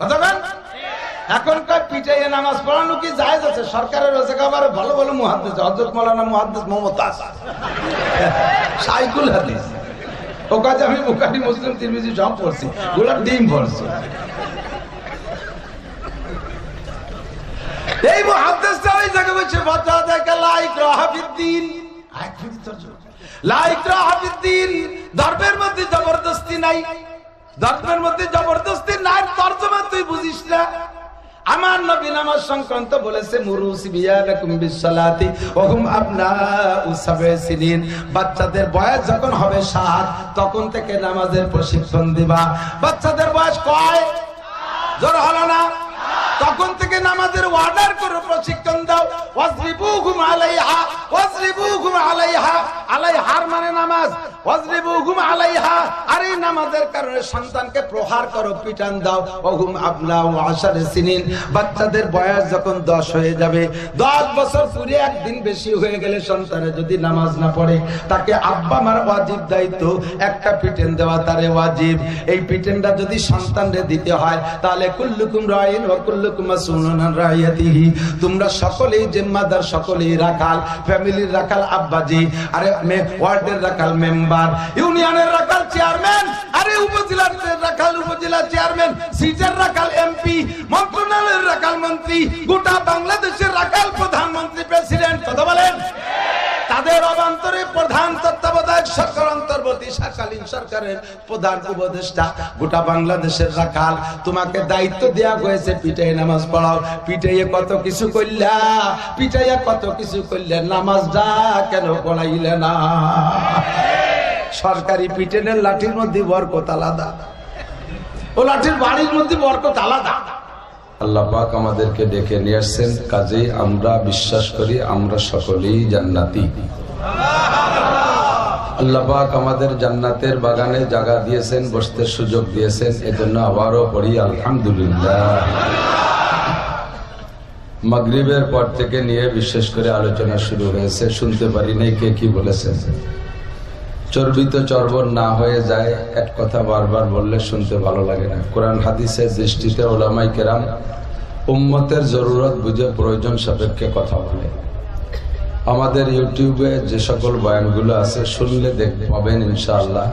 কতক্ষণ এখনকার পিটাইয়ে নামাজ পড়ানো কি আছে? সরকারের ভালো ভালো হজরত মৌলানা মমতাজ সাইকুল হাদিস। ও কাজে আমি মুসলিম, তিরমিজি সব পড়ছি। ডিম পড়ছি। এই ওই জায়গায় বলছে বাচ্চা দেখে লাইক লাইক মধ্যে জবরদস্তি নাই। ধর্মের মধ্যে জবরদস্তি নাই, তর্জমা তুই বুঝিস না। আমার নবী নামাজ সংক্রান্ত বলেছে, মুরুসি বিয়ালাকুম বিসসালাতি ওয়া হুম আবনাউ সাবঈ সিনিন। বাচ্চাদের বয়স যখন হবে সাত, তখন থেকে নামাজের প্রশিক্ষণ দিবা। বাচ্চাদের বয়স কয়? জোর হলো না? তখন থেকে নামাজের অর্ডার করে প্রশিক্ষণ দাও। ওয়াজরিবুহুম আলাইহা ওয়াজরিবুহুম আলাইহা আলাইহার মানে নামাজ। ওয়াজরিবুহুম আলাইহা, আর এই নামাজের কারণে সন্তানকে প্রহার করো, পিটান দাও। ওহুম আবনাউ আশারে সিনিন। বাচ্চাদের বয়স যখন 10 হয়ে যাবে 10 বছর পুরে একদিন বেশি হয়ে গেলে সন্তানের যদি নামাজ না পড়ে, তাকে আব্বা মার ওয়াজিব দায়িত্ব, একটা পিটেন দেওয়া তারে ওয়াজিব। এই পিটেনটা যদি সন্তানরে দিতে হয়, তাহলে কুল্লুকুম মাসউলুন আন রাইয়াতিহি তোমরা সকলেই জিম্মাদার, সকলেই রাখাল, ফ্যামিলির রাখাল আব্বাজি, আরে ওয়ার্ডের রাখাল মেম্বার, ইউনিয়নের রাখাল চেয়ারম্যান, আরে উপজেলার রাখাল, উপজেলা চেয়ারম্যান সিটের রাখাল এমপি, মন্ত্রণালয়ের রাখাল মন্ত্রী, গোটা বাংলাদেশের রাখাল প্রধানমন্ত্রী, প্রেসিডেন্ট, কথা বলেন। তাদের অবান্তরে প্রধান তত্ত্বাবধায়ক সরকার অন্তর্বর্তী সরকালীন সরকারের প্রধান উপদেষ্টা। গোটা বাংলাদেশের রাখাল, তোমাকে দায়িত্ব দেয়া হয়েছে পিটাই নামাজ পড়াও। পিটাইয়ে কত কিছু করলা পিটাইয়া কত কিছু করলে নামাজটা কেন পড়াইলে না। সরকারি পিটেনের লাঠির মধ্যে বরকত আলাদা। ও লাঠির বাড়ির মধ্যে বরকত আলাদা। আল্লাহ পাক আমাদেরকে ডেকে নিয়ে আসছেন, কাজেই আমরা বিশ্বাস করি আমরা সকলেই জান্নাতি। আল্লাহ পাক আমাদের জান্নাতের বাগানে জায়গা দিয়েছেন, বসতে সুযোগ দিয়েছেন, এজন্য আবারও পড়ি, আলহামদুলিল্লাহ। মাগরিবের পর থেকে নিয়ে বিশেষ করে আলোচনা শুরু হয়েছে, শুনতে পারি নাই কে কি বলেছেন। চর্বিত চর্বণ না হয়ে যায়, এক কথা বারবার বললে শুনতে ভালো লাগে না। কোরআন হাদিসের দৃষ্টিতে ওলামাই কেরাম উম্মতের জরুরত বুঝে প্রয়োজন সাপেক্ষে কথা বলে। আমাদের ইউটিউবে যে সকল বয়ানগুলো আছে, শুনলে দেখ পাবেন ইনশাআল্লাহ।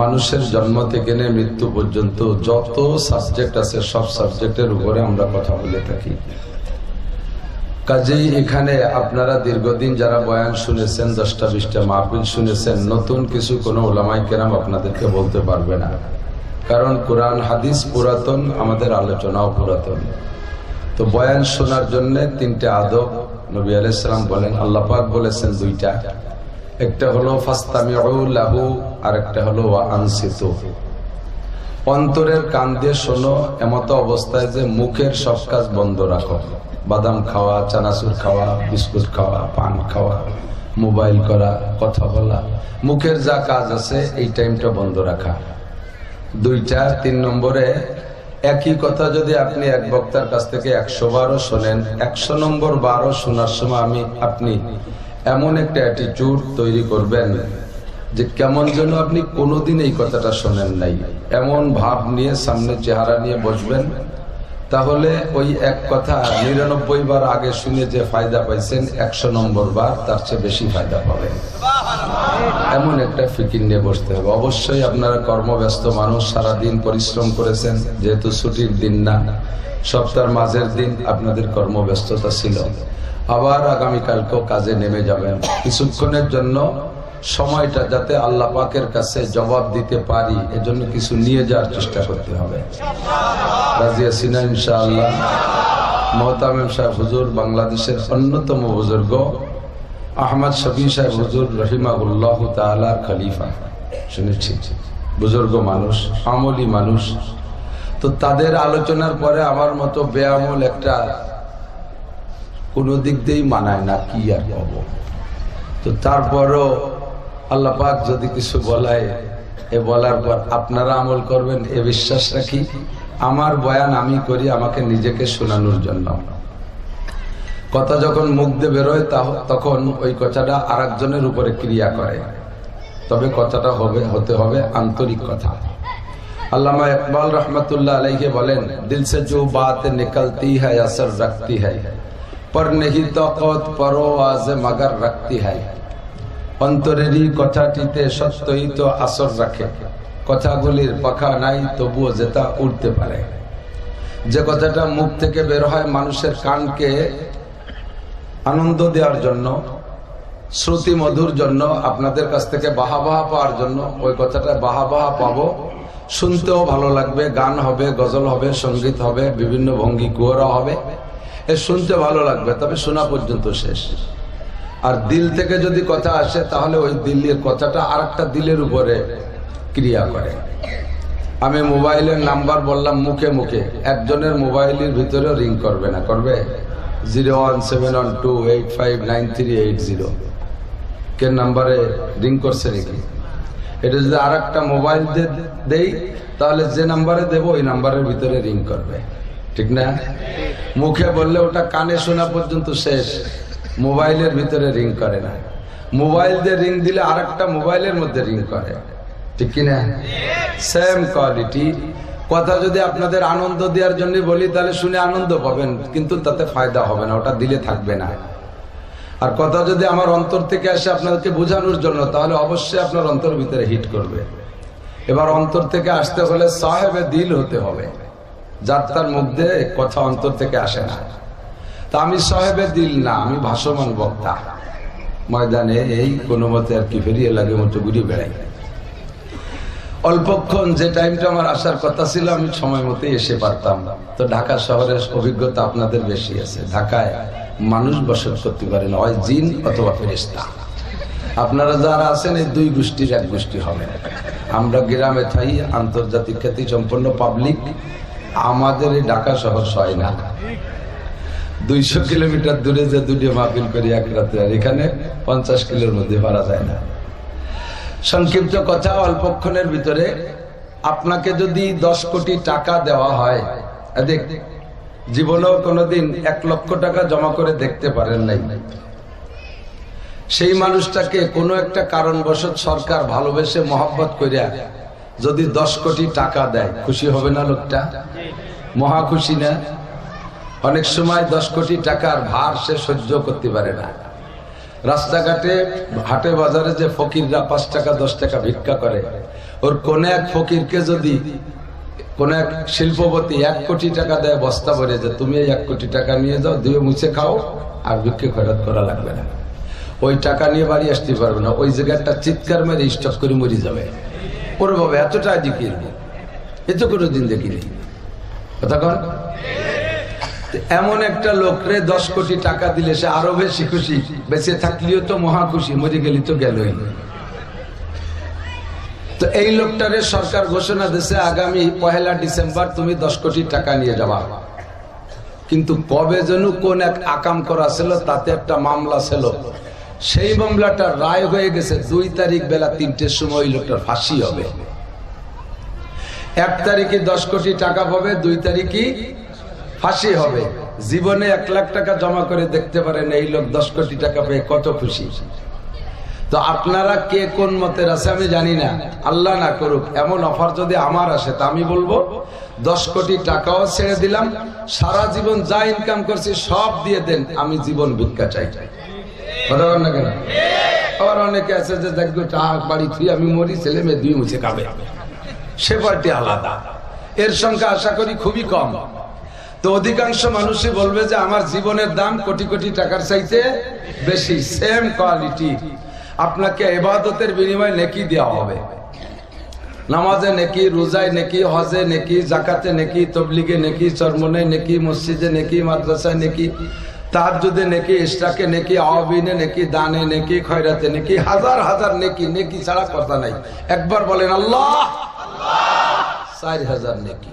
মানুষের জন্ম থেকে নিয়ে মৃত্যু পর্যন্ত যত সাবজেক্ট আছে, সব সাবজেক্টের উপরে আমরা কথা বলে থাকি। কাজেই এখানে আপনারা দীর্ঘদিন যারা বয়ান শুনেছেন, দশটা বিশটা মাহফিল শুনেছেন, নতুন কিছু কোনো ওলামাই কেরাম আপনাদেরকে বলতে পারবে না। কারণ কোরআন, হাদিস পুরাতন, আমাদের আলোচনাও পুরাতন। তো বয়ান শোনার জন্য তিনটে আদব নবী আলাইসালাম বলেন, আল্লাহ পাক বলেছেন দুইটা। একটা হলো ফাস্তামিউ লাহু আর একটা হলো আনসিতু। অন্তরের কান দিয়ে শোনো, এমত অবস্থায় যে মুখের সব কাজ বন্ধ রাখো। বাদাম খাওয়া, চানাচুর খাওয়া, বিস্কুট খাওয়া, পান খাওয়া, মোবাইল করা, কথা বলা, মুখের যা কাজ আছে এই টাইমটা বন্ধ রাখা। দুইটা, তিন নম্বরে, একই কথা যদি আপনি এক বক্তার কাছ থেকে একশো বারও শোনেন, একশো নম্বর বারো শোনার সময় আমি, আপনি এমন একটা অ্যাটিটিউড তৈরি করবেন যে কেমন যেন আপনি কোনোদিন এই কথাটা শোনেন নাই। এমন ভাব নিয়ে সামনে চেহারা নিয়ে বসবেন। তাহলে ওই এক কথা নিরানব্বই বার আগে শুনে যে ফায়দা পাইছেন, একশো নম্বর বার তার চেয়ে বেশি ফায়দা পাবেন। এমন একটা ফিকির নিয়ে বসতে হবে। অবশ্যই আপনারা কর্মব্যস্ত মানুষ সারা দিন পরিশ্রম করেছেন, যেহেতু ছুটির দিন না, সপ্তাহের মাঝের দিন আপনাদের কর্মব্যস্ততা ছিল। আবার আগামীকালকেও কাজে নেমে যাবেন। কিছুক্ষণের জন্য সময়টা যাতে আল্লাহ পাকের কাছে জবাব দিতে পারি, এজন্য কিছু নিয়ে যাওয়ার চেষ্টা করতে হবে। রাজিয়া সিনা ইনশাআল্লাহ। মহতামিম সাহেব হুজুর, বাংলাদেশের অন্যতম বুজুর্গ, আহমদ শফি সাহেব হুজুর রহিমাউল্লাহ তালার খলিফা। শুনেছি, বুজুর্গ মানুষ, আমলি মানুষ। তো তাদের আলোচনার পরে আমার মতো বেআমল একটা কোনো দিক দিয়েই মানায় না, কি আর কব তো তারপরও আল্লাহ পাক যদি কিছু বলায়, এ বলার পর আপনারা আমল করবেন, এ বিশ্বাস রাখি। আমার বয়ান আমি করি, আমাকে নিজেকে শোনানোর জন্য। কথা যখন মুখ দিয়ে বেরোয় তখন ওই কথাটা আর একজনের উপরে ক্রিয়া করে। তবে কথাটা হবে, হতে হবে আন্তরিক কথা। আল্লামা ইকবাল রহমতুল্লাহ আলাইকে বলেন, দিল সে জো বাত নিকলতি হ্যাঁ আসর রাখতি হ্যাঁ পর নেহি তকত পরো আজ মগর রাখতি হ্যাঁ অন্তরেরই কথাটিতে সত্যই তো আসর রাখে। কথাগুলির পাখা নাই, তবুও যেটা উঠতে পারে। যে কথাটা মুখ থেকে বের হয় মানুষের কানকে আনন্দ দেওয়ার জন্য, শ্রুতি মধুর জন্য, আপনাদের কাছ থেকে বাহা বাহা পাওয়ার জন্য, ওই কথাটা বাহা বাহা পাবো। শুনতেও ভালো লাগবে, গান হবে, গজল হবে, সংগীত হবে, বিভিন্ন ভঙ্গি, কুয়ারা হবে। এ শুনতে ভালো লাগবে, তবে শোনা পর্যন্ত শেষ। আর দিল থেকে যদি কথা আসে, তাহলে ওই দিল্লির কথাটা আর একটা দিলের উপরে ক্রিয়া করে। আমি মোবাইলের নাম্বার বললাম, মুখে মুখে। একজনের মোবাইলের ভিতরে রিং করবে না। করবে? Zero one seven one two eight five nine three eight zero. কে নাম্বারে রিং করছে নাকি? এটা যদি আর একটা মোবাইল দেই, তাহলে যে নাম্বারে দেবো, ওই নাম্বারের ভিতরে রিং করবে। ঠিক না? মুখে বললে ওটা কানে শোনা পর্যন্ত শেষ। মোবাইলের ভিতরে রিং করে না। মোবাইল দিয়ে রিং দিলে আর একটা মোবাইলের মধ্যে রিং করে। ঠিক কিনা সেম কোয়ালিটি কথা যদি আপনাদের আনন্দ দেওয়ার জন্য বলি, তাহলে শুনে আনন্দ পাবেন, কিন্তু তাতে ফায়দা হবে না, ওটা দিলে থাকবে না। আর কথা যদি আমার অন্তর থেকে আসে আপনাদেরকে বোঝানোর জন্য, তাহলে অবশ্যই আপনার অন্তর ভিতরে হিট করবে। এবার অন্তর থেকে আসতে হলে সাহেবে দিল হতে হবে। যার তার মধ্যে কথা অন্তর থেকে আসে না। আমি সাহেবে দিল না, আমি ভাসমান বক্তা। ময়দানে এই কোনো মতে আর কি ফেরিয়ে লাগে মতো ঘুরে বেড়াই। অল্পক্ষণ যে টাইমটা আমার আসার কথা ছিল, আমি সময় মতো এসে পারতাম। তো ঢাকা শহরের অভিজ্ঞতা আপনাদের বেশি আছে। ঢাকায় মানুষ বসত করতে পারে না, হয় জিন অথবা ফেরিস্তা আপনারা যারা আছেন, এই দুই গোষ্ঠীর এক গোষ্ঠী হবে। আমরা গ্রামে থাই, আন্তর্জাতিক খ্যাতি সম্পন্ন পাবলিক আমাদের এই ঢাকা শহর সয় না। দুইশো কিলোমিটার দূরে যে দুটি মাহফিল করি এক রাতে, আর এখানে পঞ্চাশ কিলোর মধ্যে পারা যায় না। সংক্ষিপ্ত কথা অল্পক্ষণের ভিতরে, আপনাকে যদি দশ কোটি টাকা দেওয়া হয় দেখ জীবনেও কোনোদিন এক লক্ষ টাকা জমা করে দেখতে পারেন নাই। সেই মানুষটাকে কোনো একটা কারণবশত সরকার ভালোবেসে মহাব্বত করিয়া যদি দশ কোটি টাকা দেয়, খুশি হবে না লোকটা? মহা খুশি না? অনেক সময় দশ কোটি টাকার ভার সে সহ্য করতে পারে না। রাস্তাঘাটে, হাটে, বাজারে যে ফকিররা পাঁচ টাকা, দশ টাকা ভিক্ষা করে, ওর কোন এক ফকিরকে যদি কোন এক শিল্পপতি এক কোটি টাকা দেয়, বস্তা ভরে যে, তুমি এক কোটি টাকা নিয়ে যাও, দিয়ে মুছে খাও, আর ভিক্ষে খরচ করা লাগবে না। ওই টাকা নিয়ে বাড়ি আসতে পারবে না। ওই জায়গাটা চিৎকার মেরে স্টপ করে মরে যাবে। ওর বাবা এতটা জিকির। এ তো কোনো দিন দেখিনি। কথা কন? এমন একটা লোকরে দশ কোটি টাকা দিলে সে আরও বেশি খুশি। বেঁচে থাকলেও তো মহা খুশি, মরে গেলি তো গেলই। তো এই লোকটারে সরকার ঘোষণা দিছে আগামী পহেলা ডিসেম্বর তুমি দশ কোটি টাকা নিয়ে যাবা। কিন্তু কবে যেন কোন এক আকাম করা ছিল, তাতে একটা মামলা ছিল। সেই মামলাটা রায় হয়ে গেছে, দুই তারিখ বেলা তিনটের সময় ওই লোকটার ফাঁসি হবে। এক তারিখে দশ কোটি টাকা পাবে, দুই তারিখই ফাঁসি হবে। জীবনে এক লাখ টাকা জমা করে দেখতে পারেন, এই লোক দশ কোটি টাকা পেয়ে কত খুশি। তো আপনারা কে কোন মতের আছে আমি জানি না। আল্লাহ না করুক, এমন অফার যদি আমার আসে, তা আমি বলব, দশ কোটি টাকাও ছেড়ে দিলাম, সারা জীবন যা ইনকাম করছি সব দিয়ে দেন, আমি জীবন ভিক্ষা চাই। না কেন? আবার অনেকে আছে যে দেখবে টাকা বাড়ি থুই আমি মরি, ছেলে মেয়ে দুই মুছে খাবে। সে পার্টি আলাদা। এর সংখ্যা আশা করি খুবই কম। তো অধিকাংশ মানুষই বলবে যে আমার জীবনের দাম কোটি কোটি টাকার চাইতে বেশি সেম কোয়ালিটি আপনাকে এবাদতের বিনিময়ে নেকি দেওয়া হবে। নামাজে নেকি, রোজায় নেকি, হজে নেকি, জাকাতে নেকি, তবলিগে নেকি চরমনে নেকি, মসজিদে নেকি, মাদ্রাসায় নেকি তার যদি নেকি ইস্টাকে নেকি, আওয়াবিনে নেকি, দানে নেকি, খয়রাতে নেকি, হাজার হাজার নেকি নেকি ছাড়া কথা নাই। একবার বলেন, আল্লাহ! চার হাজার নেকি।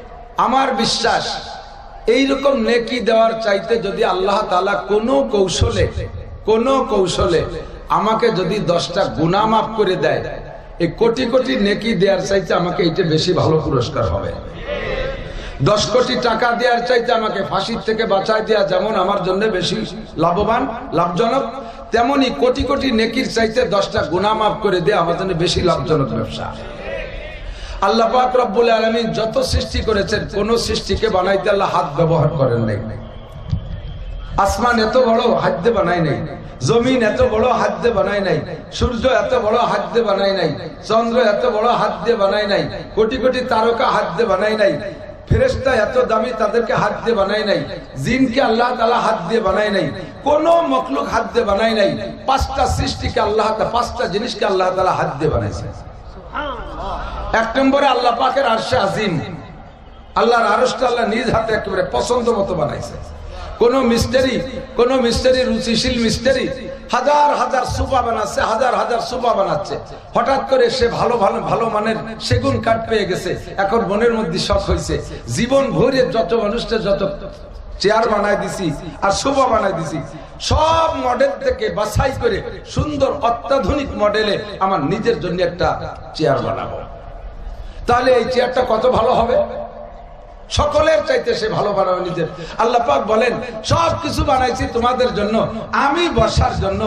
আমার বিশ্বাস এই রকম নেকি দেওয়ার চাইতে যদি আল্লাহ তাআলা কোনো কৌশলে কোনো কৌশলে আমাকে যদি দশটা গুনাহ মাফ করে দেয়, এই কোটি কোটি নেকি দেওয়ার চাইতে আমাকে এইটা বেশি ভালো পুরস্কার হবে। দশ কোটি টাকা দেওয়ার চাইতে আমাকে ফাঁসির থেকে বাঁচায় দেওয়া যেমন আমার জন্য বেশি লাভবান, লাভজনক, তেমনি কোটি কোটি নেকির চাইতে দশটা গুনাহ মাফ করে দেওয়া আমার জন্য বেশি লাভজনক ব্যবসা। আল্লাহ পাক রব্বুল আলামিন যত সৃষ্টি করেছেন, কোন সৃষ্টিকে বানাইতে আল্লাহ হাত ব্যবহার করেন নাই। আসমান এত বড় হাত দিয়ে বানাই নাই। জমিন এত বড় হাত দিয়ে বানাই নাই। সূর্য এত বড় হাত দিয়ে বানাই নাই। চন্দ্র এত বড় হাত দিয়ে বানাই নাই। কোটি কোটি তারকা হাত দিয়ে বানাই নাই। ফেরেস্তা এত দামি, তাদেরকে হাত দিয়ে বানাই নাই। জিনকে আল্লাহ তালা হাত দিয়ে বানাই নাই। কোন মখলুক হাত দিয়ে বানাই নাই। পাঁচটা সৃষ্টিকে আল্লাহ পাঁচটা জিনিসকে আল্লাহ তালা হাত দিয়ে বানাইছে এক নম্বরে আল্লাহ পাকের আরশে আজিম। আল্লাহর আরশটা আল্লাহ নিজ হাতে একেবারে পছন্দ মতো বানাইছে। কোন মিস্টারি কোন মিস্টারি, রুচিশীল মিস্টারি, হাজার হাজার সুপা বানাচ্ছে, হাজার হাজার সুপা বানাচ্ছে। হঠাৎ করে সে ভালো ভালো ভালো মানের সেগুন কাঠ পেয়ে গেছে। এখন মনের মধ্যে শখ হয়েছে জীবন ভরে যত মানুষটা যত চেয়ার বানাই দিছি আর শোভা বানাই দিছি, সব মডেল থেকে বাছাই করে সুন্দর অত্যাধুনিক মডেলে আমার নিজের জন্য একটা চেয়ার বানাবো। তাহলে এই চেয়ারটা কত ভালো হবে? সকলের চাইতে সে ভালো বানাবে নিজের। আল্লাহ পাক বলেন, সব কিছু বানাইছি তোমাদের জন্য, আমি বসার জন্য,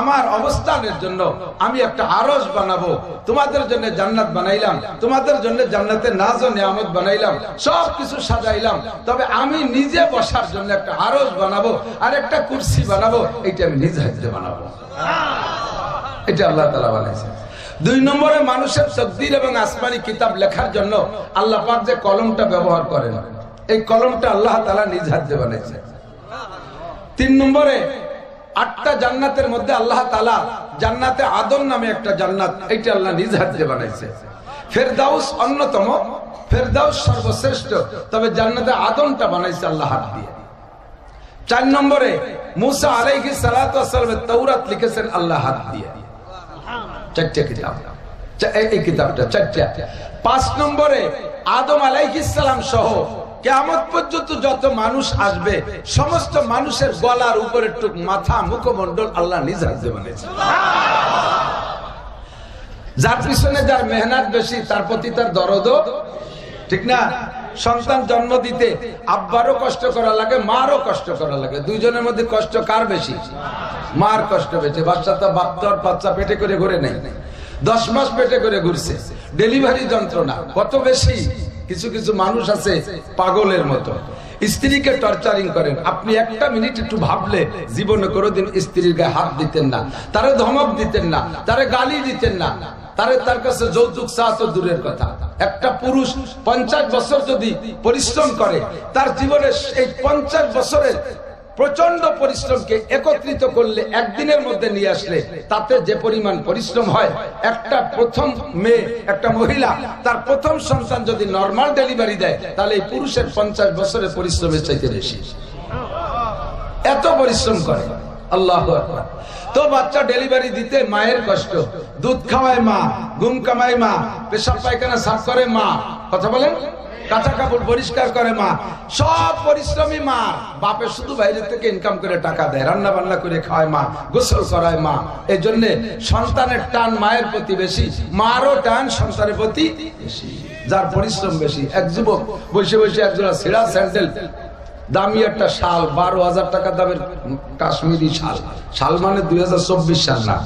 আমার অবস্থানের জন্য, আমি একটা আরস বানাবো। তোমাদের জন্য জান্নাত বানাইলাম, তোমাদের জন্য জান্নাতের নাজ ও নিয়ামত বানাইলাম, সব কিছু সাজাইলাম। তবে আমি নিজে বসার জন্য একটা আরস বানাবো আর একটা কুর্সি বানাবো এটা আমি নিজ হাতে বানাবো। এটা আল্লাহ তালা বানাইছে দুই নম্বরে মানুষের তকদির এবং আসমানি কিতাব লেখার জন্য আল্লাহ পাক যে কলমটা ব্যবহার করেন, এই কলমটা আল্লাহ তালা নিজ হাতে বানাইছে। তিন নম্বরে, আটটা জান্নাতের মধ্যে আল্লাহ তালা জান্নাতে আদম নামে একটা জান্নাত, এইটা আল্লাহ নিজ হাতে বানাইছে। ফেরদাউস অন্যতম, ফেরদাউস সর্বশ্রেষ্ঠ, তবে জান্নাতে আদমটা বানাইছে আল্লাহ হাত দিয়ে। চার নম্বরে, মুসা আলাইহি সালামের তৌরাত লিখেছেন আল্লাহ হাত দিয়ে। সমস্ত মানুষের গলার উপরে টুক মাথা মুখমন্ডল আল্লাহ নিজ বানিয়েছে যার পিছনে যার মেহনত বেশি, তার প্রতি তার দরদও ঠিক না? সন্তান জন্ম দিতে আব্বারও কষ্ট করা লাগে, মারও কষ্ট করা লাগে। দুইজনের মধ্যে কষ্ট কার বেশি? মার কষ্ট বেশি বাচ্চা তো বাচ্চার বাচ্চা পেটে করে ঘুরে নেই। দশ মাস পেটে করে ঘুরছে। ডেলিভারি যন্ত্রণা, কত বেশি? কিছু কিছু মানুষ আছে পাগলের মতো। স্ত্রীকে টর্চারিং করেন। আপনি একটা মিনিট একটু ভাবলে জীবনে কোনোদিন স্ত্রীর গায়ে হাত দিতেন না। তারে ধমক দিতেন না, তারে গালি দিতেন না। তারে তার কাছে যৌতুক তো দূরের কথা। একটা পুরুষ পঞ্চাশ বছর যদি পরিশ্রম করে, তার জীবনে এই পঞ্চাশ বছরের প্রচণ্ড পরিশ্রমকে একত্রিত করলে একদিনের মধ্যে নিয়ে আসলে, তাতে যে পরিমাণ পরিশ্রম হয়, একটা প্রথম মেয়ে, একটা মহিলা, তার প্রথম সন্তান যদি নর্মাল ডেলিভারি দেয়, তাহলে এই পুরুষের পঞ্চাশ বছরের পরিশ্রমের চাইতে বেশি। এত পরিশ্রম করে। আল্লাহ তো বাচ্চা ডেলিভারি দিতে মায়ের কষ্ট। দুধ খাওয়ায় মা, ঘুম কামায় মা, পেশাব পায়খানা সাফ করে মা। কথা বলেন? কাঁচা কাপড় পরিষ্কার করে মা। সব পরিশ্রমী মা। বাপে শুধু বাইরে থেকে ইনকাম করে টাকা দেয়, রান্না বান্না করে খাওয়ায় মা, গোসল করায় মা। এই জন্য সন্তানের টান মায়ের প্রতি বেশি, মারও টান সন্তানের প্রতি বেশি। যার পরিশ্রম বেশি, এক যুবক বসে বসে একজোড়া ছেঁড়া স্যান্ডেল, দামি একটা শাল, বারো হাজার টাকা দামের কাশ্মীরি শাল। শাল মানে দুই হাজার চব্বিশ সাল না।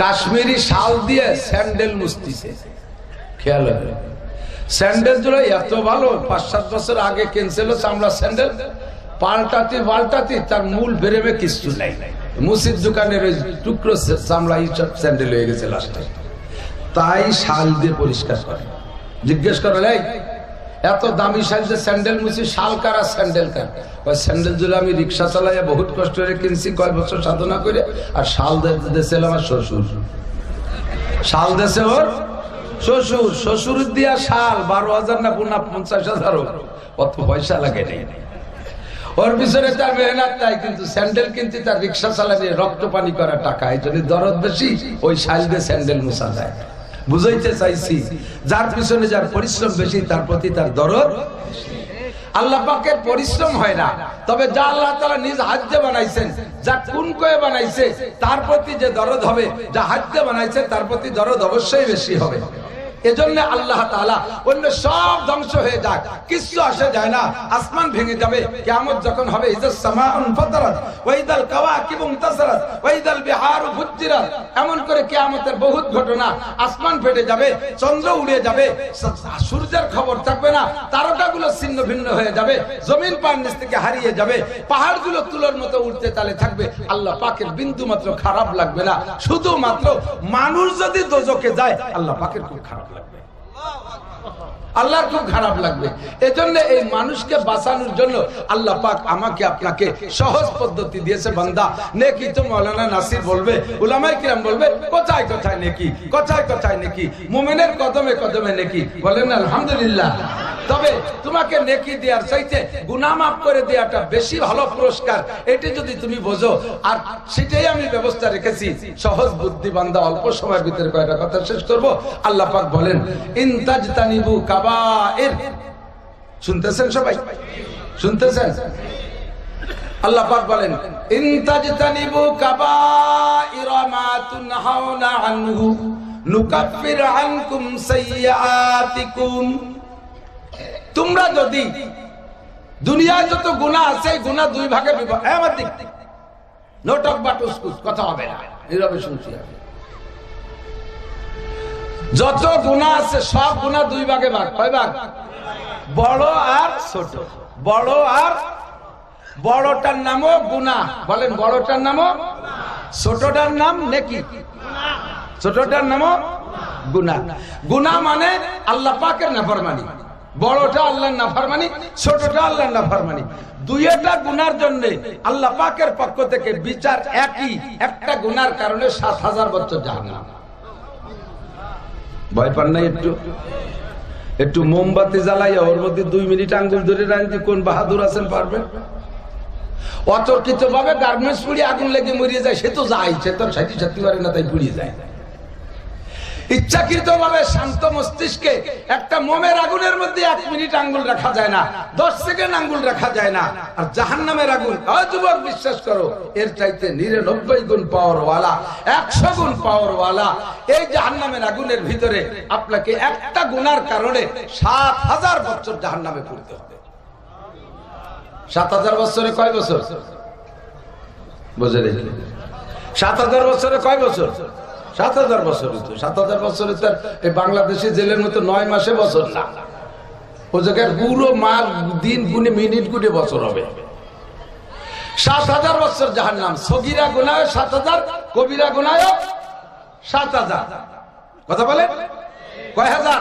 কাশ্মীরি শাল দিয়ে স্যান্ডেল মুস্তিছে খেয়াল হবে স্যান্ডেল জোড়া এত ভালো, পাঁচ সাত বছর আগে কিনছিল চামড়া স্যান্ডেল পাল্টাতে পাল্টাতে তার মূল বেরেমে কিছু নাই। মুসিদ দোকানের ওই টুকরো চামড়া এইসব স্যান্ডেল হয়ে গেছে লাস্টে তাই শাল দিয়ে পরিষ্কার করে। জিজ্ঞেস করে, এই, এত দামি শাল যে স্যান্ডেল মুছি শাল কারা স্যান্ডেল কার? ওই স্যান্ডেল জুলে আমি রিক্সা চালাইয়া বহুত কষ্ট করে কিনছি, কয় বছর সাধনা করে, আর শাল দেশে আমার শ্বশুর। শাল দেশে ওর শ্বশুর শ্বশুর দিয়া শাল বারো হাজার না পুনা পঞ্চাশ হাজার অত পয়সা লাগে নেই। ওর পিছনে তার মেহনত তাই কিন্তু স্যান্ডেল কিনতে তার রিক্সা চালাবে রক্ত পানি করা টাকা, এই জন্য দরদ বেশি, ওই শাল দিয়ে স্যান্ডেল মুছা যায় বুঝাইতে চাইছি, যার পিছনে যার পরিশ্রম বেশি, তার প্রতি তার দরদ আল্লাহ পাকের পরিশ্রম হয় না, তবে যা আল্লাহ তালা নিজ হাজ্যে বানাইছেন, যা কোন কয়ে বানাইছে, তার প্রতি যে দরদ হবে, যা হাজ্যে বানাইছে, তার প্রতি দরদ অবশ্যই বেশি হবে। এজন্য আল্লাহ তাআলা অন্য সব ধ্বংস হয়ে যায় কিছু আসে যায় না, আসমান ভেঙে যাবে। কিয়ামত যখন হবে সূর্যের খবর থাকবে না ছিন্ন ভিন্ন হয়ে যাবে নিচ থেকে হারিয়ে যাবে, পাহাড়গুলো তুলোর মতো তালে থাকবে, আল্লাহ পাকের বিন্দু মাত্র খারাপ লাগবে না। শুধুমাত্র মানুষ যদি দোজকে যায়, আল্লাহ পাকের খুব খারাপ আল্লাহর খুব খারাপ লাগবে। এজন্য এই মানুষকে বাঁচানোর জন্য আল্লাহ পাক আমাকে, আপনাকে সহজ পদ্ধতি দিয়েছে বান্দা। নেকি তো মৌলানা নাসির বলবে উলামাই কিরাম বলবে, কোথায় কোথায় নেকি, কোথায় কোথায় নেকি? মুমিনের কদমে কদমে নেকি? বলেন আলহামদুলিল্লাহ। তবে তোমাকে নেকি দেওয়ার চাইতে গুনাহ মাফ করে দেওয়াটা বেশি ভালো পুরস্কার। এটি যদি তুমি বোঝো, আর সেটাই আমি ব্যবস্থা রেখেছি। সহজ বুদ্ধি বান্দা অল্প সময়ের ভিতরে কয়টা কথা শেষ করব? আল্লাহ পাক বলেন ইনতাজতানিবু কাবাইর। শুনতেছেন সবাই? শুনতেছেন? আল্লাহ পাক বলেন ইনতাজতানিবু কাবাইরা মা তুনহাউনা আনহু নুকাফির আনকুম সাইয়্যাতিকুম। তোমরা যদি দুনিয়ায় যত গুনাহ আছে গুনাহ দুই ভাগে নোটক বা টুসকুস কথা হবে না। নীরবে শুনছি। যত গুনাহ আছে, সব গুনাহ দুই ভাগে ভাগ। কয় ভাগ? বড় আর ছোট। বড় আর বড়টার নামও গুনাহ। বলেন, বড়টার নামও ছোটটার নাম নেকি? ছোটটার নামও গুনাহ। গুনাহ মানে আল্লাহ পাকের নাফরমানি। বড়টা আল্লাহর নাফরমানি, ছোটটা আল্লাহর নাফরমানি। দুইটা গুনার জন্য আল্লাহ পাকের পক্ষ থেকে বিচার একই, একটা গুনার কারণে সাত হাজার বছর জাহান্নাম। ভয় পান নাই একটু? একটু মোমবাতি জ্বালাইয়া ওর মধ্যে দুই মিনিট আঙ্গুল ধরে রাখতে কোন বাহাদুর আছেন পারবেন? অতর্কিত ভাবে গার্মেন্টস পুড়িয়ে আগুন লেগে মরিয়ে যায়, সে তো যায়, সে তো সাথে সাথে পারে না, তাই পুড়িয়ে যায়। ইচ্ছাকৃত ভাবে শান্ত মস্তিষ্কে একটা মোমের আগুনের মধ্যে এক মিনিট আঙ্গুল রাখা যায় না, দশ সেকেন্ড আঙ্গুল রাখা যায় না। আর জাহান নামের আগুন যুবক, বিশ্বাস করো, এর চাইতে নিরানব্বই গুণ পাওয়ার ওয়ালা একশো গুণ পাওয়ার ওয়ালা এই জাহান নামের আগুনের ভিতরে আপনাকে একটা গুনার কারণে সাত হাজার বছর জাহান নামে পড়তে হবে। সাত হাজার বছরে কয় বছর? বুঝে সাত হাজার বছরে কয় বছর? সাত হাজার বছর তো, সাত হাজার বছরে তো এই বাংলাদেশে জেলের মতো নয় মাসে বছর না। ও জায়গায় পুরো দিন গুনে মিনিট গুনে বছর হবে। সাত হাজার বছর যাহার নাম সগিরা সাত হাজার, কবিরা সাত হাজার। কথা বলে কয় হাজার?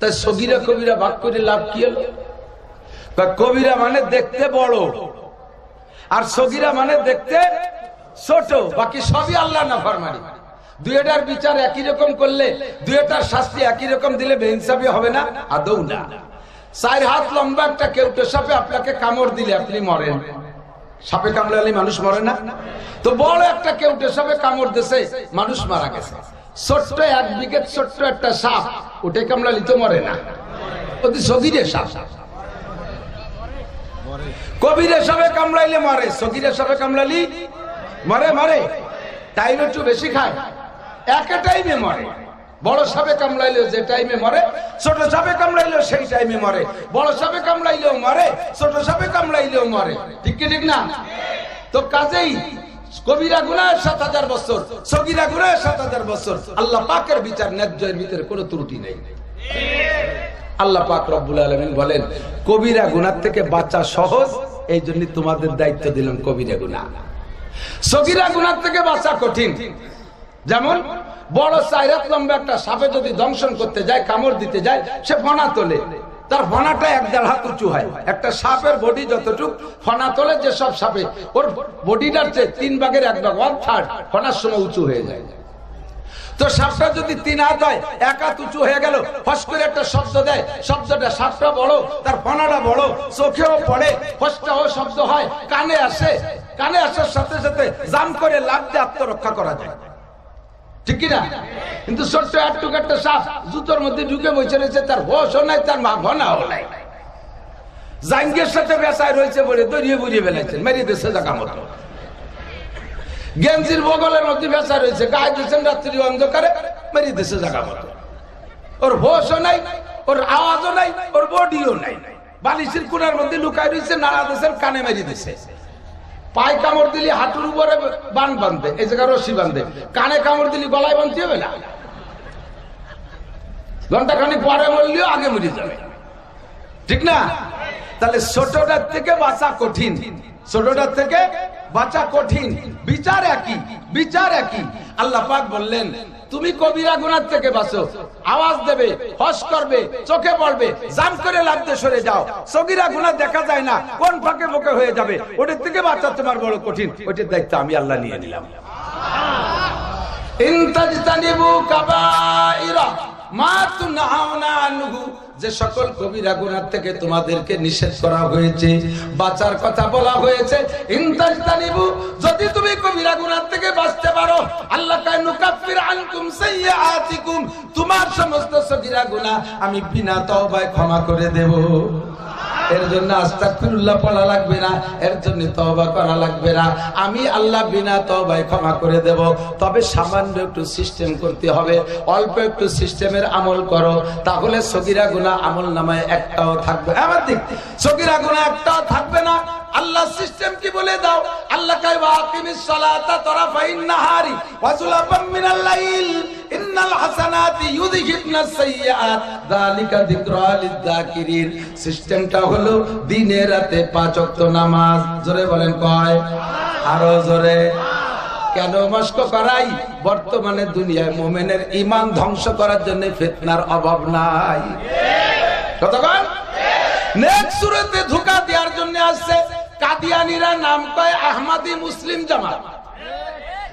তাই সগিরা কবিরা ভাগ করে লাভ কি হলো? কবিরা মানে দেখতে বড়, আর সগিরা মানে দেখতে ছোট। বাকি সবই আল্লাহ না ফরমানি। দুয়েটার বিচার একই রকম করলে দুয়েটার শাস্তি একই রকম দিলে বেইনসাফি হবে না? আদৌ না। চার হাত লম্বা একটা কেউটে সাপে আপনাকে কামড় দিলে আপনি মরেন। সাপে কামড়ালে মানুষ মরে না? তো বড় একটা কেউটে সাপে কামড় দিছে, মানুষ মারা গেছে। ছোট্ট এক বিকেট ছোট্ট একটা সাপ ওটে কামড়ালি তো মরে না। অতি সগিরে সাপ। কবিরে সবে কামড়াইলে মরে, সগিরে সবে কামড়ালি মরে মরে। টাইম একটু বেশি খায়। একে টাইমে মরে। বড় সাপে কামড়াইলেও যে টাইমে মরে, ছোট সাপে কামড়াইলেও সেই টাইমে মরে। বড় সাপে কামড়াইলেও মরে, ছোট সাপে কামড়াইলেও মরে। ঠিক কি, ঠিক না? তো কাজেই কবিরা গুনায় সাত হাজার বছর, সগিরা গুনায় সাত হাজার বছর। আল্লাহ পাকের বিচার ন্যায্যের ভিতরে কোনো ত্রুটি নেই। আল্লাহ পাক রব্বুল আলমিন বলেন, কবিরা গুনার থেকে বাঁচা সহজ এই জন্য তোমাদের দায়িত্ব দিলাম কবিরা গুনা সগিরা গুনার থেকে বাঁচা কঠিন। যেমন, বড় চাইরাত লম্বা একটা সাপে যদি দংশন করতে যায়, কামড় দিতে যায়, সে ফনা তোলে। তার ফনাটা এক দেড় হাত উঁচু হয়। একটা সাপের বডি যতটুক ফনা তোলে যে সব সাপে, ওর বডিটার চেয়ে তিন ভাগের এক ভাগ ওয়ান থার্ড ফনার সময় উঁচু হয়ে যায়। তো সাপটা যদি তিন হাত হয়, এক হাত উঁচু হয়ে গেল, ফস করে একটা শব্দ দেয়। শব্দটা সাপটা বড়, তার ফনাটা বড়, চোখেও পড়ে, ফসটাও শব্দ হয়, কানে আসে। কানে আসার সাথে সাথে জাম করে লাভ দিয়ে আত্মরক্ষা করা যায়। ঠিক কিনা? কিন্তু ছোট্ট একটু একটা সাপ জুতোর মধ্যে ঢুকে বসে রয়েছে, তার হোসও নাই, তার মা ঘনাও নাই। জাঙ্গের সাথে বেসায় রয়েছে বলে দড়িয়ে বুড়িয়ে বেলাইছেন মেরিয়ে দিচ্ছে জায়গা মতো। গেঞ্জির বগলের মধ্যে বেসা রয়েছে। গায়ে দিচ্ছেন রাত্রি অন্ধকারে মেরিয়ে দিচ্ছে জায়গা মতো। ওর হোসও নাই, ওর আওয়াজও নাই, ওর বডিও নাই। বালিশের কুনার মধ্যে লুকায় রয়েছে, নাড়া দিচ্ছেন কানে মেরিয়ে দিচ্ছে পায়ে কামড় দিলি হাঁটুর উপরে বান বাঁধবে, এই জায়গায় রশি বাঁধবে। কানে কামড় দিলি গলায় বাঁধতে হবে না। ঘণ্টা খানিক পরে মরলেও আগে মরে যাবে। ঠিক না? তাহলে ছোটটার থেকে বাঁচা কঠিন। ছোটটার থেকে বাঁচা কঠিন। বিচার একই বিচার একই। আল্লাহ পাক বললেন, তুমি কবিরা গুনার থেকে বাঁচো। আওয়াজ দেবে, হস করবে, চোখে পড়বে জাম করে লাগতে সরে যাও। সগিরা গুনা দেখা যায় না, কোন ফাঁকে ফোকে হয়ে যাবে। ওটার থেকে বাঁচা তোমার বড় কঠিন। ওইটার দায়িত্ব আমি আল্লাহ নিয়ে নিলাম। ইনতাজতানিবু কাবাইরা, মা তুনহাউনা আনহু যে সকল কবিরা গুণার থেকে তোমাদেরকে নিষেধ করা হয়েছে, বাঁচার কথা বলা হয়েছে। যদি তুমি কবিরা রাগুনার থেকে বাঁচতে পারো, আল্লাহ তোমার সমস্ত সবিরা গুণা আমি বিনা তবায় ক্ষমা করে দেব। এর জন্য আস্তাগফিরুল্লাহ পড়া লাগবে না, এর জন্য তওবা করা লাগবে না। আমি আল্লাহ বিনা তওবায় ক্ষমা করে দেব। তবে সামান্য একটু সিস্টেম করতে হবে, অল্প একটু সিস্টেমের আমল করো, তাহলে সগীরা গুনাহ আমল নামায় একটাও থাকবে। আমার দিক, সগীরা গুনাহ একটাও থাকবে না। আল্লাহ সিস্টেম কি বলে দাও? আল্লাহ কাই ওয়াকিমিস সালাতা তরাফাইন নাহারি ওয়া যুলাফাম মিনাল লাইল। ইন্নাল হাসানাতি ইউযহিবনাস সাইয়্যাত। যালিকা যিকরা লিয-যাকিরিন সিস্টেমটা হলো দিনে রাতে পাঁচ ওয়াক্ত নামাজ। জোরে বলেন কয়? আরও জোরে। কেন মস্ক করাই? বর্তমানে দুনিয়ায় মোমেনের ইমান ধ্বংস করার জন্য ফিতনার অভাব নাই। কতক্ষণ? ধোকা দেওয়ার জন্য আসছে। কাদিয়ানিরা নাম কয় আহমাদি মুসলিম জামাত।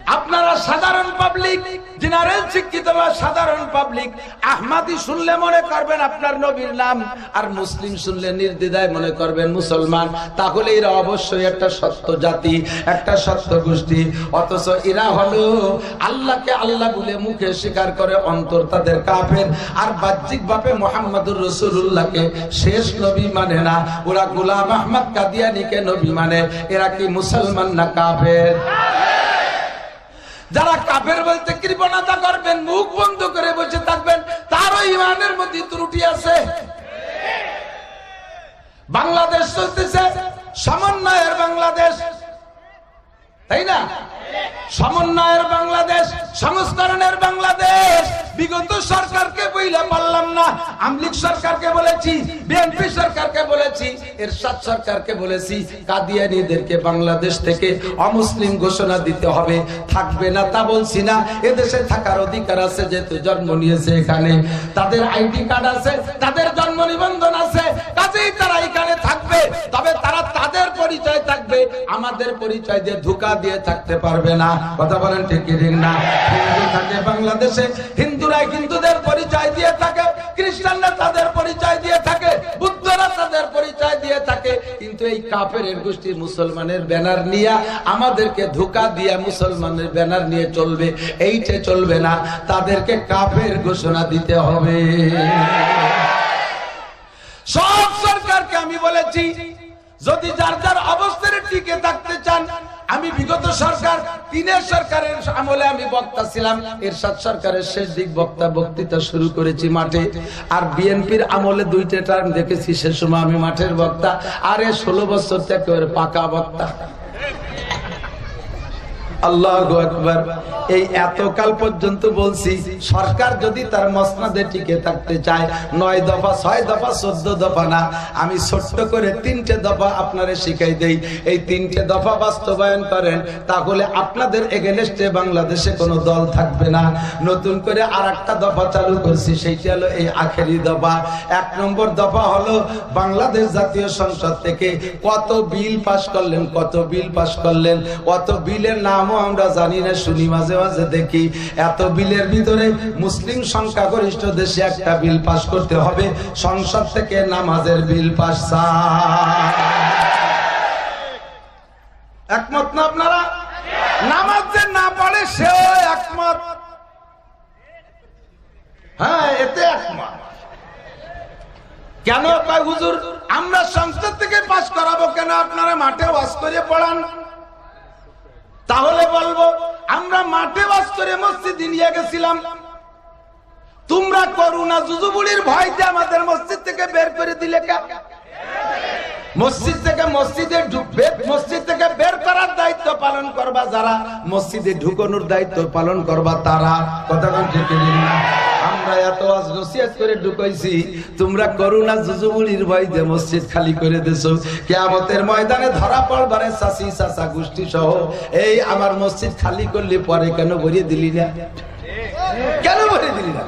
আপনারা সাধারণ পাবলিক জেনারেল শিক্ষিত বা সাধারণ পাবলিক আহমাদি শুনলে মনে করবেন আপনার নবীর নাম, আর মুসলিম শুনলে নির্দ্বিধায় মনে করবেন মুসলমান। তাহলে এরা অবশ্যই একটা সত্য জাতি, একটা সত্য গোষ্ঠী। অথচ এরা হলো আল্লাহকে আল্লাহ বলে মুখে স্বীকার করে অন্তর তাদের কাফের। আর বাহ্যিক ভাবে মোহাম্মদুর রসুল্লাহকে শেষ নবী মানে না। ওরা গুলাম আহমদ কাদিয়ানিকে নবী মানে। এরা কি মুসলমান না কাফের? যারা কাপের বলতে কৃপণতা করবেন, মুখ বন্ধ করে বসে থাকবেন, তারও ইমানের মধ্যে ত্রুটি আছে। বাংলাদেশ চলতেছে, সমন্বয়ের বাংলাদেশ। তাই না? সমন্বয়ের বাংলাদেশ, সংস্করণের বাংলাদেশ। বিগত সরকারকে বইলে পারলাম না। আমলিক সরকারকে বলেছি, বিএনপি সরকারকে বলেছি, এরশাদ সরকারকে বলেছি, কাদিয়ানিদেরকে বাংলাদেশ থেকে অমুসলিম ঘোষণা দিতে হবে। থাকবে না তা বলছি না। এদেশে থাকার অধিকার আছে, যেহেতু জন্ম নিয়েছে এখানে। তাদের আইডি কার্ড আছে, তাদের জন্ম নিবন্ধন আছে। কাজেই তারা এখানে থাকবে। তবে পরিচয় থাকবে, আমাদের পরিচয় দিয়ে ধোকা দিয়ে থাকতে পারবে না। কথা বলেন ঠিক না? হিন্দু থাকে বাংলাদেশে, হিন্দুরা হিন্দুদের পরিচয় দিয়ে থাকে, খ্রিস্টানরা তাদের পরিচয় দিয়ে থাকে, বুদ্ধরা তাদের পরিচয় দিয়ে থাকে। কিন্তু এই কাফের গোষ্ঠী মুসলমানের ব্যানার নিয়ে আমাদেরকে ধোকা দিয়ে মুসলমানের ব্যানার নিয়ে চলবে। এইটা চলবে না, তাদেরকে কাফের ঘোষণা দিতে হবে। সব সরকারকে আমি বলেছি যদি যার যার অবস্থানে টিকে থাকতে চান, আমি বিগত সরকার তিনের সরকারের আমলে আমি বক্তা ছিলাম এর এরশাদ সরকারের শেষ দিক বক্তা বক্তৃতা শুরু করেছি মাঠে, আর বিএনপির আমলে দুইটা টার্ম দেখেছি, সে সময় আমি মাঠের বক্তা, আর এ ষোলো বছর থেকে পাকা বক্তা। আল্লাহ এই এতকাল পর্যন্ত বলছি, সরকার যদি তার মসনাদে টিকে থাকতে চায়, নয় দফা, ছয় দফা, চোদ্দ দফা না, আমি ছোট্ট করে তিনটে দফা আপনারে শিখাই দেই। এই তিনটে দফা বাস্তবায়ন করেন, তাহলে আপনাদের এগেনস্টে বাংলাদেশে কোনো দল থাকবে না। নতুন করে আর একটা দফা চালু করছি, সেইটা হলো এই আখেরি দফা। এক নম্বর দফা হলো বাংলাদেশ জাতীয় সংসদ থেকে কত বিল পাশ করলেন, কত বিল পাশ করলেন, কত বিলের নামও আমরা জানি না, শুনি মাঝে মাঝে দেখি। এত বিলের ভিতরে মুসলিম দেশে একটা বিল করতে হবে, সংসদ থেকে নামাজের বিল একমত না আপনারা? নামাজ যে না পড়ে একমত। হ্যাঁ এতে একমত। কেন? হুজুর, আমরা সংসদ থেকে পাশ করাবো কেন? আপনারা মাঠে ওয়াজ করে পড়ান। তাহলে বলব, আমরা মাঠে বাস করে মসজিদে নিয়ে গেছিলাম। তোমরা করুণা জুজুবুড়ির ভয়তে আমাদের মসজিদ থেকে বের করে দিলে কে? মসজিদ থেকে মসজিদে ঢুকবে, মসজিদ থেকে বের করার দায়িত্ব পালন করবা যারা। মসজিদে ঢুকানোর দায়িত্ব পালন করবা তারা। কথা বলছে আমরা এত আজ নসিহত করে ঢুকাইছি। তোমরা করুণা জুজুবুড়ির ভয় যে মসজিদ খালি করে দেছো। কেয়ামতের ময়দানে ধরা পড়বারে সাসি, সাসা, গোষ্ঠী সহ এই আমার মসজিদ খালি করলে পরে কেন ভরিয়ে দিলি না? কেন ভরিয়ে দিলি না?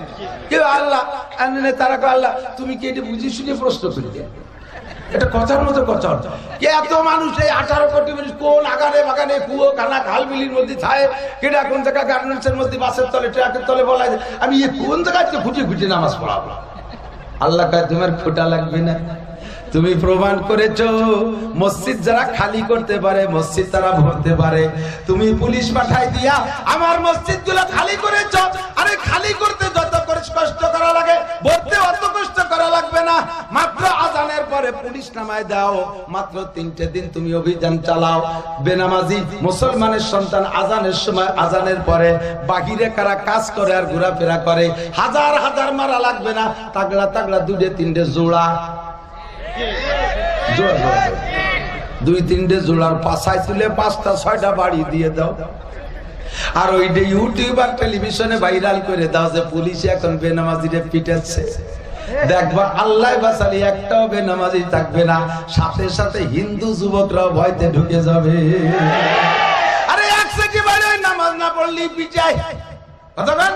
কেউ আল্লাহ তারা আল্লাহ, তুমি কি এটা বুঝি শুনে প্রশ্ন করলে? এটা কথার মতো কথা এত মানুষ এই আঠারো কোটি মানুষ কোন আগানে বাগানে কুয়ো কানা খাল, বিলির মধ্যে থাকে কেটা কোন জায়গা গার্মেন্টস এর মধ্যে বাসের তলে, ট্রাকের তলে বলা যায়? আমি এ কোন জায়গায় খুঁটে খুঁটে নামাজ পড়াবো? আল্লাহ কয়, তোমার খোটা লাগবে না। তুমি প্রমাণ করেছ, মসজিদ যারা খালি করতে পারে, মসজিদ তারা ভরতে পারে। তুমি পুলিশ পাঠাই দিয়া, আমার মসজিদগুলো খালি করেছ। আরে খালি করতে যত কষ্ট করা লাগে ভরতে অত কষ্ট করা লাগবে না। মাত্র পরে পুলিশ নামায় দাও। মাত্র তিনটে দিন তুমি অভিযান চালাও। বেনামাজি মুসলমানের সন্তান আজানের সময়, আজানের পরে বাহিরে কারা কাজ করে আর ঘোরাফেরা করে, হাজার হাজার মারা লাগবে না। তাগড়া তাগড়া দুটে তিনটে জোড়া। দুই, তিনটে জোড়ার পাশায় তুলে পাঁচটা, ছয়টা বাড়ি দিয়ে দাও। আর ওইটা ইউটিউব আর টেলিভিশনে ভাইরাল করে দাও যে পুলিশ এখন বেনামাজিরে পিটাচ্ছে। দেখবা আল্লাহ বাসালি একটাও বেনামাজি থাকবে না। সাথে সাথে হিন্দু যুবকরাও ভয়তে ঢুকে যাবে। আরে এক সেটি বাড়ি নামাজ না পড়লি কথা বল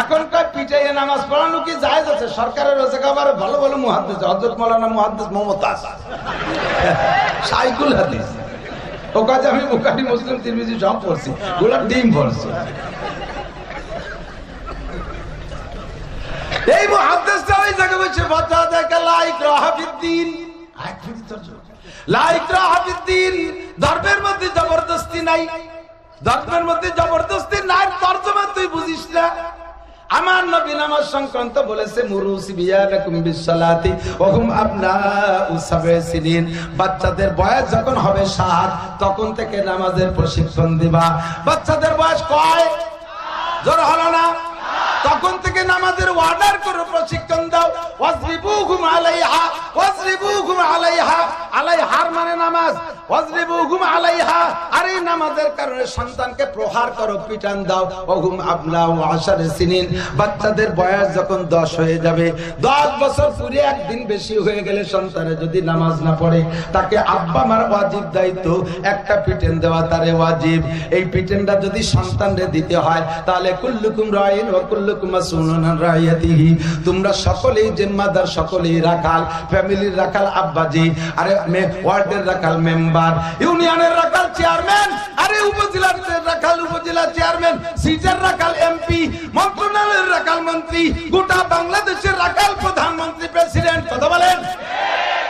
এখনকার পিটাইয়ে নামাজ পড়ানো কি জায়েজ আছে? সরকারের রয়েছে আবার ভালো ভালো মুহাদ্দিস, হযরত মাওলানা মুহাদ্দিস মমতাজ। সাইকুল হাদিস। ও কাজে আমি বুখারী, মুসলিম, তিরমিজি সব পড়ছি। গোলাপ ডিম পড়ছি। এই মুহাদ্দিসটা আমার সংক্রান্ত বলেছে বাচ্চাদের বয়স যখন হবে সাত, তখন থেকে নামাজের প্রশিক্ষণ দিবা। বাচ্চাদের বয়স কয়? জোর হলো না। তখন থেকে নামাজের অর্ডার করে প্রশিক্ষণ দাও। ওয়াজরিবুহুম আলাইহা ওয়াজরিবুহুম আলাইহা। আলাইহার মানে নামাজ। ওয়াজরিবুহুম আলাইহা। আর এই নামাজের কারণে সন্তানকে প্রহার করো, পিটান দাও। ওহুম আবলা ও আশারে সিনিন। বাচ্চাদের বয়স যখন 10 হয়ে যাবে 10 বছর পুরে একদিন বেশি হয়ে গেলে সন্তানে যদি নামাজ না পড়ে, তাকে আব্বা মার ওয়াজিব দায়িত্ব, একটা পিটেন দেওয়া তারে ওয়াজিব। এই পিটেনটা যদি সন্তানরে দিতে হয়, তাহলে কুল্লুকুম রাইন ওয়া তোমরা সকলেই জিম্মাদার সকলেই রাখাল, ফ্যামিলির রাখাল আব্বাজি, আরে ওয়ার্ডের রাখাল মেম্বার, ইউনিয়নের রাখাল চেয়ারম্যান, আরে উপজেলার রাখাল উপজেলা চেয়ারম্যান সিটের রাখাল এমপি, মন্ত্রণালয়ের রাখাল মন্ত্রী, গোটা বাংলাদেশের রাখাল প্রধানমন্ত্রী, প্রেসিডেন্ট, কথা বলেন।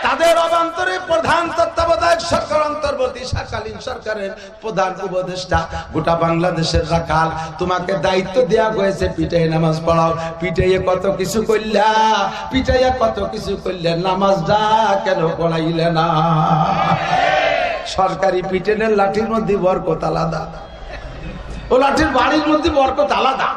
তাদের অবান্তরে প্রধান তত্ত্বাবধায়ক সরকার অন্তর্বর্তী সরকালীন সরকারের প্রধান উপদেষ্টা। গোটা বাংলাদেশের রাখাল তোমাকে দায়িত্ব দেয়া হয়েছে পিটাই নামাজ পড়াও। পিটাইয়ে কত কিছু করলা পিটাইয়া কত কিছু করলে নামাজটা কেন পড়াইলে না? সরকারি পিটেনের লাঠির মধ্যে বরকত আলাদা। ও লাঠির বাড়ির মধ্যে বরকত আলাদা।